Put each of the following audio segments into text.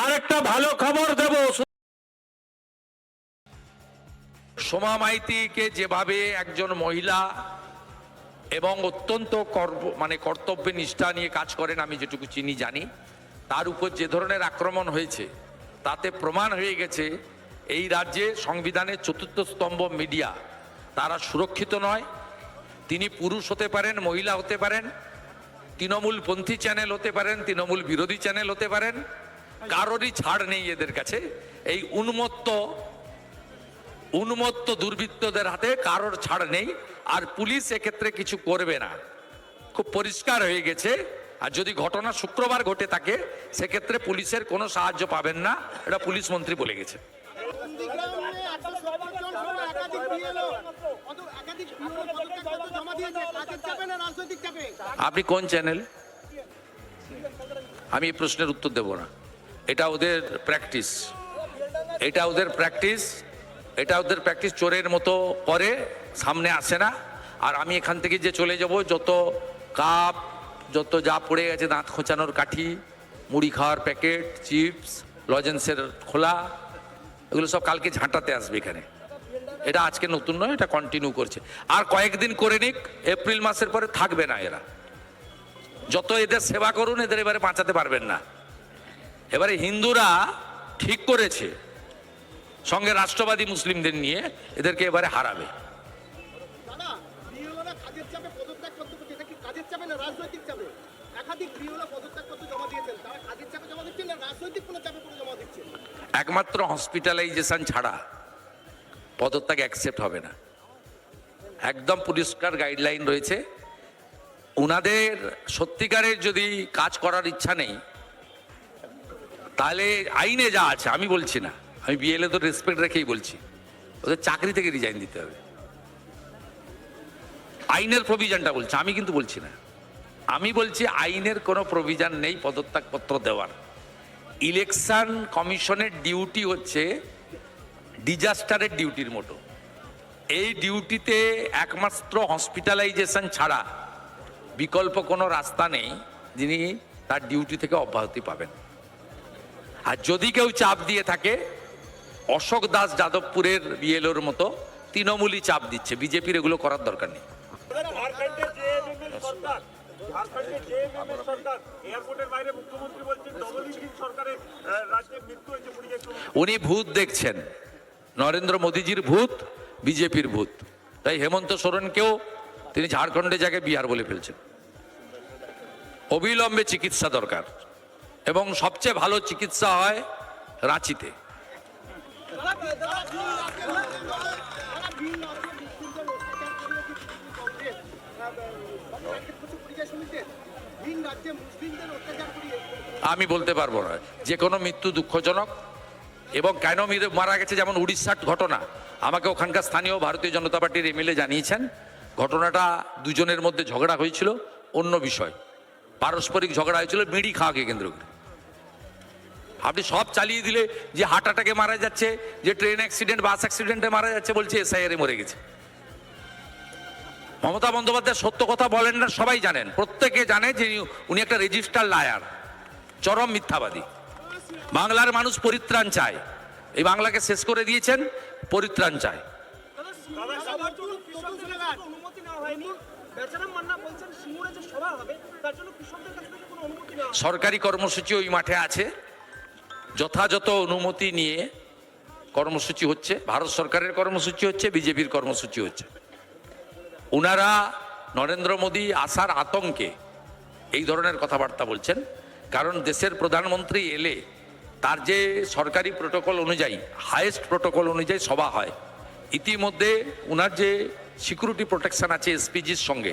আর একটা ভালো খবর দেব। সোমা মাইতিকে যেভাবে একজন মহিলা এবং অত্যন্ত মানে কর্তব্য নিষ্ঠা নিয়ে কাজ করেন, আমি যেটুকু চিনি জানি, তার উপর যে ধরনের আক্রমণ হয়েছে, তাতে প্রমাণ হয়ে গেছে, এই রাজ্যে সংবিধানের চতুর্থ স্তম্ভ মিডিয়া, তারা সুরক্ষিত নয়, তিনি পুরুষ হতে পারেন, মহিলা হতে পারেন, তৃণমূলপন্থী চ্যানেল হতে পারেন, তৃণমূল বিরোধী চ্যানেল হতে পারেন কারোরই ছাড় নেই এদের কাছে। এই উন্মত্ত উন্মত্ত দুর্বৃত্তদের হাতে কারোর ছাড় নেই, আর পুলিশ এক্ষেত্রে কিছু করবে না। খুব পরিষ্কার হয়ে গেছে, আর যদি ঘটনা শুক্রবার ঘটে থাকে, সেক্ষেত্রে পুলিশের কোনো সাহায্য পাবেন না, এটা পুলিশ মন্ত্রী বলে গেছে? আপনি কোন চ্যানেল? আমি এই প্রশ্নের উত্তর দেব না। এটা ওদের প্র্যাকটিস এটা ওদের প্র্যাকটিস এটা ওদের প্র্যাকটিস চোরের মতো করে, সামনে আসে না। আর আমি এখান থেকে যে চলে যাব, যত কাপ, যত যা পড়ে গেছে, দাঁত খোঁচানোর কাঠি, মুড়ি খাওয়ার প্যাকেট, চিপস, লজেন্সের খোলা, এগুলো সব কালকে ঝাঁটাতে আসবে এখানে। এটা আজকে নতুন নয়, এটা কন্টিনিউ করছে। আর কয়েকদিন করে নিক, এপ্রিল মাসের পরে থাকবে না এরা। যত এদের সেবা করুন, এদের এবারে বাঁচাতে পারবেন না। এবারে হিন্দুরা ঠিক করেছে। সঙ্গে রাষ্ট্রবাদী মুসলিমদের নিয়ে এদেরকে এবারে হারাবে? একমাত্র হসপিটালাইজেশন ছাড়া পদত্যাগ অ্যাকসেপ্ট হবে না। একদম পরিষ্কার গাইডলাইন রয়েছে। উনাদের সত্যিকারের যদি কাজ করার ইচ্ছা নেই তাহলে আইনে যা আছে, আমি বলছি না। আমি বিএলএ তো রেসপেক্ট রেখেই বলছি। ওদের চাকরি থেকে রিজাইন দিতে হবে। আইনের প্রভিজনটা বলছি, আমি কিন্তু বলছি না। আমি বলছি আইনের কোনো প্রভিজন নেই পদত্যাগপত্র দেওয়ার। ইলেকশন কমিশনের ডিউটি হচ্ছে ডিজাস্টারের ডিউটির মতো। এই ডিউটিতে একমাত্র হসপিটালাইজেশন ছাড়া বিকল্প কোনো রাস্তা নেই যিনি তার ডিউটি থেকে অব্যাহতি পাবেন। আর যদি কেউ চাপ দিয়ে থাকে, অশোক দাস যাদবপুরের বিএলওর মতো তৃণমূলই চাপ দিচ্ছে। বিজেপির এগুলো করার দরকার নেই। উনি ভূত দেখছেন। নরেন্দ্র মোদীজির ভূত, বিজেপির ভূত। তাই হেমন্ত সোরেনকেও তিনি ঝাড়খণ্ডে জায়গায় বিহার বলে ফেলছেন। অবিলম্বে চিকিৎসা দরকার। এবং সবচেয়ে ভালো চিকিৎসা হয় রাঁচিতে। আমি বলতে পারব না, যে কোনো মৃত্যু দুঃখজনক এবং কেন মেরে গেছে যেমন উড়িষ্যার ঘটনা। আমাকে ওখানকার স্থানীয় ভারতীয় জনতা পার্টির এমএলএ জানিয়েছেন, ঘটনাটা দুজনের মধ্যে ঝগড়া হয়েছিল, অন্য বিষয়। পারস্পরিক ঝগড়া হয়েছিল বিড়ি খাওয়াকে কেন্দ্র করে। আপনি সব চালিয়ে দিলে যে হার্ট অ্যাটাকে মারা যাচ্ছে, যে ট্রেন অ্যাক্সিডেন্ট বাস অ্যাক্সিডেন্টে মারা যাচ্ছে বলছে এসআইআরে মরে গেছে। মমতা বন্দ্যোপাধ্যায় সত্য কথা বলেন না, সবাই জানেন। প্রত্যেকে জানে যে উনি একটা রেজিস্টার লায়ার চরম মিথ্যাবাদী। বাংলার মানুষ পরিত্রাণ চায়। এই বাংলাকে শেষ করে দিয়েছেন, পরিত্রাণ চায়। সরকারি কর্মসূচি ওই মাঠে আছে। যথাযথ অনুমতি নিয়ে কর্মসূচি হচ্ছে, ভারত সরকারের কর্মসূচি হচ্ছে, বিজেপির কর্মসূচি হচ্ছে। ওনারা নরেন্দ্র মোদী আসার আতঙ্কে এই ধরনের কথাবার্তা বলছেন, কারণ দেশের প্রধানমন্ত্রী এলে তার যে সরকারি প্রোটোকল অনুযায়ী, হায়েস্ট প্রোটোকল অনুযায়ী সভা হয়, ইতিমধ্যে ওনার যে সিকিউরিটি প্রোটেকশন আছে এসপিজির সঙ্গে,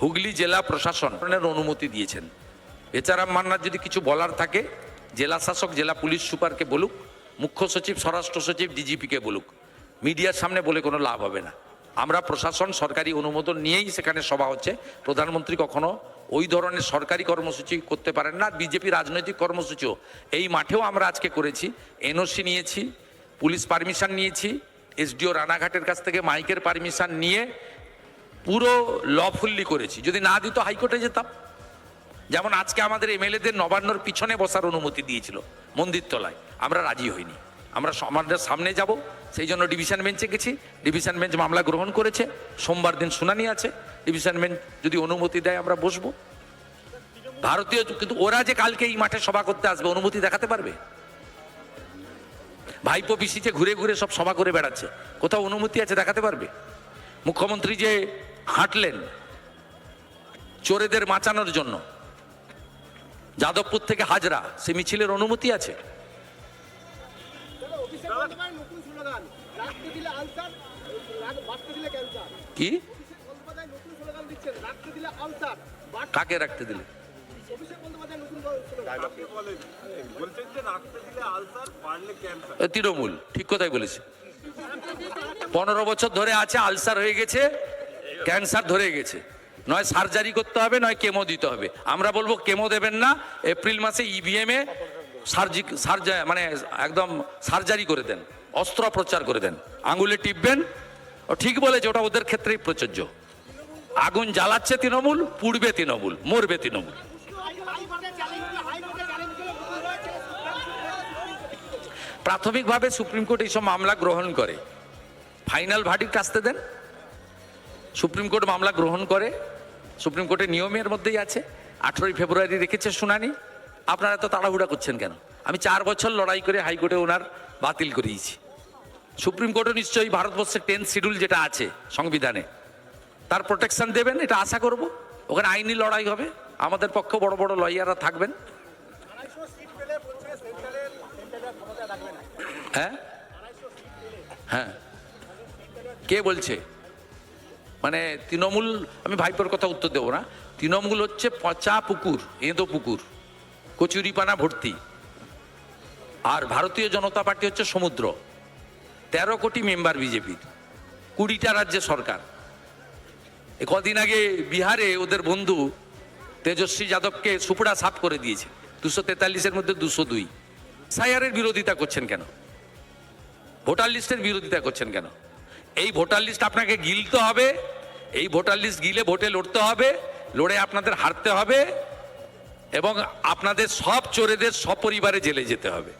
হুগলি জেলা প্রশাসন ধরনের অনুমতি দিয়েছেন। বেচারাম মান্নার যদি কিছু বলার থাকে জেলা শাসক, জেলা পুলিশ সুপারকে বলুক, মুখ্য সচিব, স্বরাষ্ট্র সচিব, ডিজিপিকে বলুক, মিডিয়ার সামনে বলে কোনো লাভ হবে না। আমরা প্রশাসন, সরকারি অনুমোদন নিয়েই সেখানে সভা হচ্ছে। প্রধানমন্ত্রী কখনো ওই ধরনের সরকারি কর্মসূচি করতে পারেন না, বিজেপি রাজনৈতিক কর্মসূচিও। এই মাঠেও আমরা আজকে করেছি, এনওসি নিয়েছি, পুলিশ পারমিশন নিয়েছি, এসডিও রানাঘাটের কাছ থেকে মাইকের পারমিশন নিয়ে পুরো লফুল্লি করেছি। যদি না দিত হাইকোর্টে যেতাম। যেমন আজকে আমাদের এমএলএদের নবান্নর পিছনে বসার অনুমতি দিয়েছিল মন্দির তলায় আমরা রাজি হইনি। আমরা স- আমাদের সামনে যাব, সেই জন্য ডিভিশন বেঞ্চে গেছি। ডিভিশন বেঞ্চ মামলা গ্রহণ করেছে, সোমবার দিন শুনানি আছে। ডিভিশন বেঞ্চ যদি অনুমতি দেয়, আমরা বসবো। ভারতীয় কিন্তু ওরা যে কালকে এই মাঠে সভা করতে আসবে, অনুমতি দেখাতে পারবে? ভাইপো পিসিতে ঘুরে ঘুরে সব সভা করে বেড়াচ্ছে। কোথাও অনুমতি আছে, দেখাতে পারবে? মুখ্যমন্ত্রী যে হাঁটলেন, চোরেদের বাঁচানোর জন্য যাদবপুর থেকে হাজরা, সে মিছিলের অনুমতি আছে। কি? কাকে রাখতে দিলে? তৃণমূল, ঠিক কথাই বলেছে। পনেরো বছর ধরে আছে, আলসার হয়ে গেছে, ক্যান্সার ধরে গেছে। নয় সার্জারি করতে হবে, নয় কেমো দিতে হবে। আমরা বলব কেমো দেবেন না, এপ্রিল মাসে E ইভিএমে সার্জি মানে একদম সার্জারি করে দেন, অস্ত্র প্রচার করে দেন। আঙুলে টিপবেন, ও ঠিক বলেছে, ওটা ওদের ক্ষেত্রেই প্রযোজ্য। আগুন জ্বালাচ্ছে তৃণমূল, পুড়বে তৃণমূল, মরবে তৃণমূল। প্রাথমিকভাবে সুপ্রিম কোর্ট এইসব মামলা গ্রহণ করে। ফাইনাল ভার্ডিক্ট আসতে দেন। সুপ্রিম কোর্ট মামলা গ্রহণ করে। সুপ্রিম কোর্টের নিয়মের মধ্যেই আছে। আঠেরোই ফেব্রুয়ারি রেখেছে শুনানি। আপনারা তো তাড়াহুড়া করছেন কেন? আমি চার বছর লড়াই করে হাইকোর্টে ওনার বাতিল করিয়েছি। সুপ্রিম কোর্টও নিশ্চয়ই ভারতবর্ষের টেন্থ শিডিউল যেটা আছে সংবিধানে, তার প্রোটেকশন দেবেন, এটা আশা করব। ওখানে আইনি লড়াই হবে। আমাদের পক্ষে বড় বড় লয়াররা থাকবেন। হ্যাঁ? হ্যাঁ। কে বলছে? মানে তৃণমূল, আমি ভাইপোর কথা উত্তর দেবো না। তৃণমূল হচ্ছে পচা পুকুর, এঁদো পুকুর, কচুরিপানা ভর্তি। আর ভারতীয় জনতা পার্টি হচ্ছে সমুদ্র, তেরো কোটি মেম্বার বিজেপির, কুড়িটা রাজ্যে সরকার। কদিন আগে বিহারে ওদের বন্ধু তেজস্বী যাদবকে সুপড়া সাফ করে দিয়েছে, দুশো তেতাল্লিশের মধ্যে দুশো দুই। সায়ারের বিরোধিতা করছেন কেন? ভোটার লিস্টের বিরোধিতা করছেন কেন? এই ভোটার লিস্ট আপনাকে গিলতে হবে। এই ভোটার লিস্ট গিলে ভোটে লড়তে হবে, লড়ে আপনাদের হারতে হবে এবং আপনাদের সব চোরেদের সপরিবারে জেলে যেতে হবে।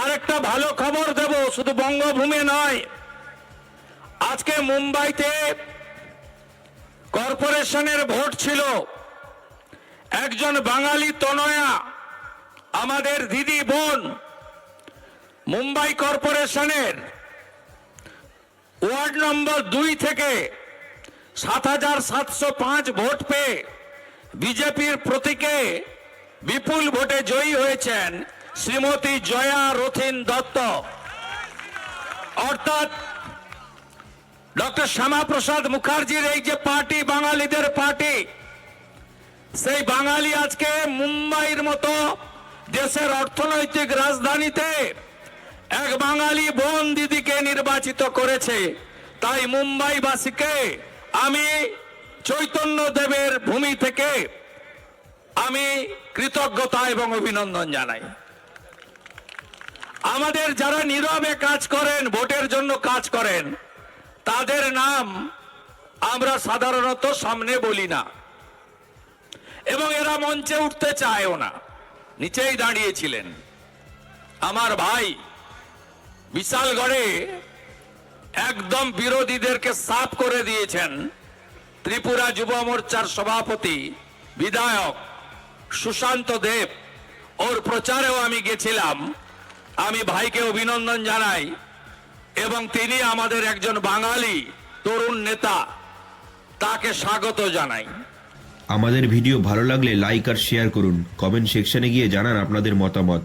আর একটা ভালো খবর দেব, শুধু বঙ্গভূমি নয়। আজকে মুম্বাইতে কর্পোরেশনের ভোট ছিল। একজন বাঙালি তনয়া, আমাদের দিদি বোন, মুম্বাই কর্পোরেশনের ওয়ার্ড নম্বর দুই থেকে সাত হাজার সাতশো পাঁচ ভোট পেয়ে বিজেপির প্রতীকে বিপুল ভোটে জয়ী হয়েছেন শ্রীমতী জয়া রথিন দত্ত। অর্থাৎ ডক্টর শ্যামাপ্রসাদ মুখার্জির এই যে পার্টি, বাঙালিদের পার্টি, সেই বাঙালি আজকে মুম্বাইয়ের মতো দেশের অর্থনৈতিক রাজধানীতে এক বাঙালি বোন দিদিকে নির্বাচিত করেছে। তাই মুম্বাইবাসীকে আমি চৈতন্য দেবের ভূমি থেকে আমি কৃতজ্ঞতা এবং অভিনন্দন জানাই। আমাদের যারা নীরবে কাজ করেন, ভোটের জন্য কাজ করেন, তাদের নাম আমরা সাধারণত সামনে বলি না। এবং এরা মঞ্চে উঠতে চায়ও না। নিচেই দাঁড়িয়েছিলেন। আমার ভাই বিশালগড়ে একদম বিরোধীদেরকে সাফ করে দিয়েছেন ত্রিপুরা যুব মোর্চার সভাপতি, বিধায়ক সুশান্ত দেব। ওর প্রচারেও আমি গেছিলাম। আমি ভাইকে অভিনন্দন জানাই এবং তিনি আমাদের একজন বাঙালি তরুণ নেতা, তাকে স্বাগত জানাই। আমাদের ভিডিও ভালো লাগলে লাইক আর শেয়ার করুন। কমেন্ট সেকশনে গিয়ে জানান আপনাদের মতামত।